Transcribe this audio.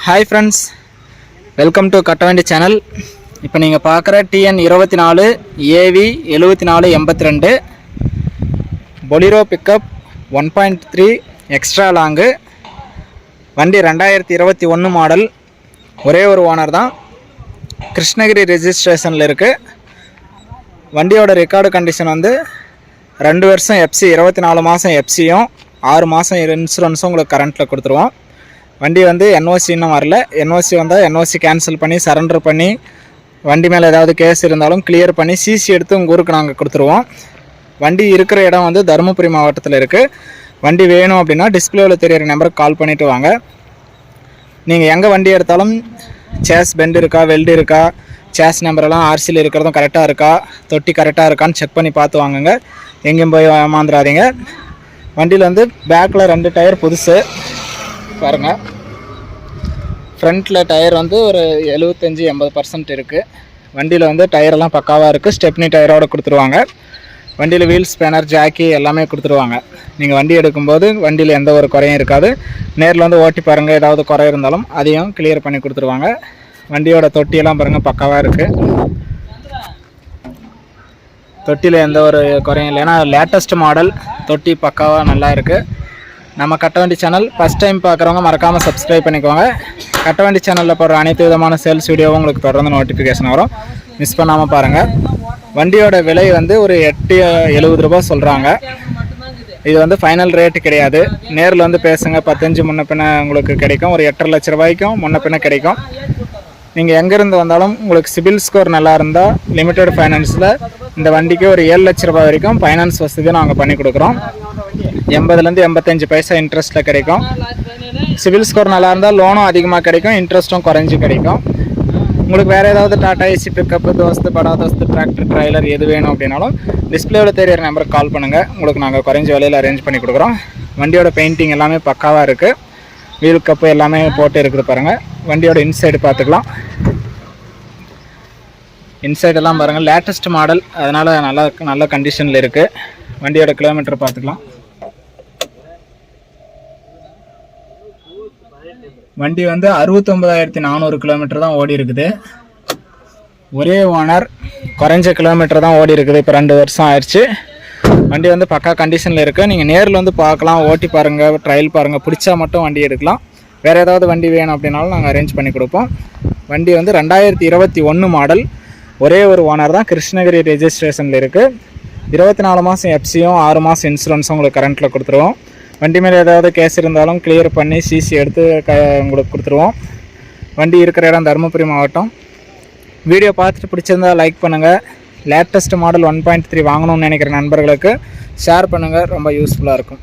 Hi friends welcome to Kattavandi channel இப்போ நீங்கள் பார்க்குற டிஎன் இருபத்தி நாலு ஏவி எழுபத்தி நாலு எண்பத்தி ரெண்டு Bolero pickup one point three extra long வண்டி ரெண்டாயிரத்தி இருபத்தி ஒன்று மாடல் ஒரே ஒரு ஓனர் தான். கிருஷ்ணகிரி ரெஜிஸ்ட்ரேஷனில் இருக்குது வண்டியோட ரெக்கார்டு கண்டிஷன் வந்து ரெண்டு வருஷம் எஃப்சி இருபத்தி நாலு மாதம் எஃப்சியும் ஆறு மாதம் இன்சூரன்ஸும் உங்களுக்கு கரண்ட்டில் கொடுத்துருவோம். வண்டி வந்து என்ஓசி இன்னும் வரல. என்ஓசி வந்தால் என்ஓசி கேன்சல் பண்ணி சரண்டர் பண்ணி வண்டி மேலே ஏதாவது கேஸ் இருந்தாலும் கிளியர் பண்ணி சிசி எடுத்து உங்கள் ஊருக்கு நாங்கள் கொடுத்துருவோம். வண்டி இருக்கிற இடம் வந்து தருமபுரி மாவட்டத்தில் இருக்குது வண்டி வேணும் அப்படின்னா டிஸ்பிளேவில் தெரியிற நம்பருக்கு கால் பண்ணிவிட்டு வாங்க. நீங்கள் எங்கே வண்டி எடுத்தாலும் சேஸ் பெண்ட் இருக்கா வெல்டு இருக்கா சேஸ் நம்பரெல்லாம் ஆர்சியில் இருக்கிறதும் கரெக்டாக இருக்கா? தொட்டி கரெக்டாக இருக்கான்னு செக் பண்ணி பார்த்து வாங்குங்க. எங்கேயும் போய் ஏமாந்துடாதீங்க வண்டியில் வந்து பேக்கில் ரெண்டு டயர் புதுசு. பாருங்கள் ஃப்ரண்ட்டில் டயர் வந்து ஒரு எழுபத்தஞ்சி எண்பது பர்சன்ட் இருக்குது வண்டியில் வந்து டயரெல்லாம் பக்காவாக இருக்குது ஸ்டெப்னி டயரோடு கொடுத்துருவாங்க. வண்டியில் வீல் ஸ்பேனர் ஜாக்கி எல்லாமே கொடுத்துருவாங்க. நீங்கள் வண்டி எடுக்கும்போது வண்டியில் எந்த ஒரு குறையும் இருக்காது. நேரில் வந்து ஓட்டி பாருங்கள் ஏதாவது குறை இருந்தாலும் அதையும் கிளியர் பண்ணி கொடுத்துருவாங்க. வண்டியோட தொட்டியெல்லாம் பாருங்கள் பக்காவாக இருக்குது தொட்டியில் எந்த ஒரு குறையும் இல்லை. ஏன்னா லேட்டஸ்ட் மாடல் தொட்டி பக்காவாக நல்லா இருக்குது நம்ம கட்டவண்டி சேனல் ஃபஸ்ட் டைம் பார்க்குறவங்க மறக்காமல் சப்ஸ்கிரைப் பண்ணிக்கோங்க. கட்டவண்டி சேனலில் போடுற அனைத்து விதமான சேல்ஸ் வீடியோவும் உங்களுக்கு தொடர்ந்து நோட்டிஃபிகேஷன் வரும். மிஸ் பண்ணாமல் பாருங்கள் வண்டியோட விலை வந்து ஒரு எட்டு எழுபது ரூபாய் சொல்கிறாங்க இது வந்து ஃபைனல் ரேட்டு கிடையாது. நேரில் வந்து பேசுங்க பத்தஞ்சு முன்ன பின்ன உங்களுக்கு கிடைக்கும். ஒரு எட்டரை லட்ச ரூபாய்க்கும் முன்ன பின்ன கிடைக்கும். நீங்கள் எங்கேருந்து வந்தாலும் உங்களுக்கு சிபில் ஸ்கோர் நல்லா இருந்தால் லிமிட்டெட் ஃபைனான்ஸில் இந்த வண்டிக்கு ஒரு ஏழு லட்ச ரூபாய் வரைக்கும் ஃபைனான்ஸ் வசதி நாங்கள் பண்ணி கொடுக்குறோம். எண்பதுலேருந்து எண்பத்தஞ்சு பைசா இன்ட்ரெஸ்ட்டில் கிடைக்கும். சிபில் ஸ்கோர் நல்லா இருந்தால் லோனும் அதிகமாக கிடைக்கும் இன்ட்ரெஸ்ட்டும் குறைஞ்சி கிடைக்கும். உங்களுக்கு வேறு ஏதாவது டாடா ஏசி பிக்கப்பு தோஸ்து படா தோஸ்து டிராக்டர் ட்ரைலர் எது வேணும் அப்படின்னாலும் டிஸ்பிளேவில் தெரியிற நம்பருக்கு கால் பண்ணுங்கள் உங்களுக்கு நாங்கள் குறைஞ்ச விலையில் அரேஞ்ச் பண்ணி கொடுக்குறோம். வண்டியோட பெயிண்டிங் எல்லாமே பக்காவாக இருக்குது வீல் கப்பு எல்லாமே போட்டு இருக்குது பாருங்கள் வண்டியோட இன்சைடு பார்த்துக்கலாம். இன்சைடு எல்லாம் பாருங்கள் லேட்டஸ்ட் மாடல் அதனால் நல்லா நல்ல கண்டிஷனில் இருக்குது வண்டியோட கிலோமீட்டர் பார்த்துக்கலாம். வண்டி வந்து அறுபத்தொம்பதாயிரத்தி நானூறு கிலோமீட்டர் தான் ஓடி இருக்குது. ஒரே ஓனர் குறைஞ்ச கிலோமீட்டர் தான் ஓடி இருக்குது. இப்போ ரெண்டு வருஷம் ஆயிடுச்சு. வண்டி வந்து பக்கா கண்டிஷனில் இருக்குது நீங்கள் நேரில் வந்து பார்க்கலாம். ஓட்டி பாருங்கள் ட்ரையல் பாருங்கள் பிடிச்சா மட்டும் வண்டி எடுக்கலாம். வேறு ஏதாவது வண்டி வேணும் அப்படின்னாலும் நாங்கள் அரேஞ்ச் பண்ணி கொடுப்போம். வண்டி வந்து ரெண்டாயிரத்தி இருபத்தி ஒன்று மாடல் ஒரே ஒரு ஓனர் தான். கிருஷ்ணகிரி ரெஜிஸ்ட்ரேஷனில் இருக்குது இருபத்தி நாலு மாதம் எஃப்சியும் ஆறு மாதம் இன்சூரன்ஸும் உங்களுக்கு கரண்ட்டில் கொடுத்துருவோம். வண்டி மேலே ஏதாவது கேஸ் இருந்தாலும் கிளியர் பண்ணி சிசி எடுத்து க உங்களுக்கு கொடுத்துருவோம். வண்டி இருக்கிற இடம் தருமபுரி மாவட்டம். வீடியோ பார்த்துட்டு பிடிச்சிருந்தா லைக் பண்ணுங்கள் latest model one point three வாங்கணும்னு நினைக்கிற நண்பர்களுக்கு ஷேர் பண்ணுங்கள் ரொம்ப யூஸ்ஃபுல்லாக இருக்கும்.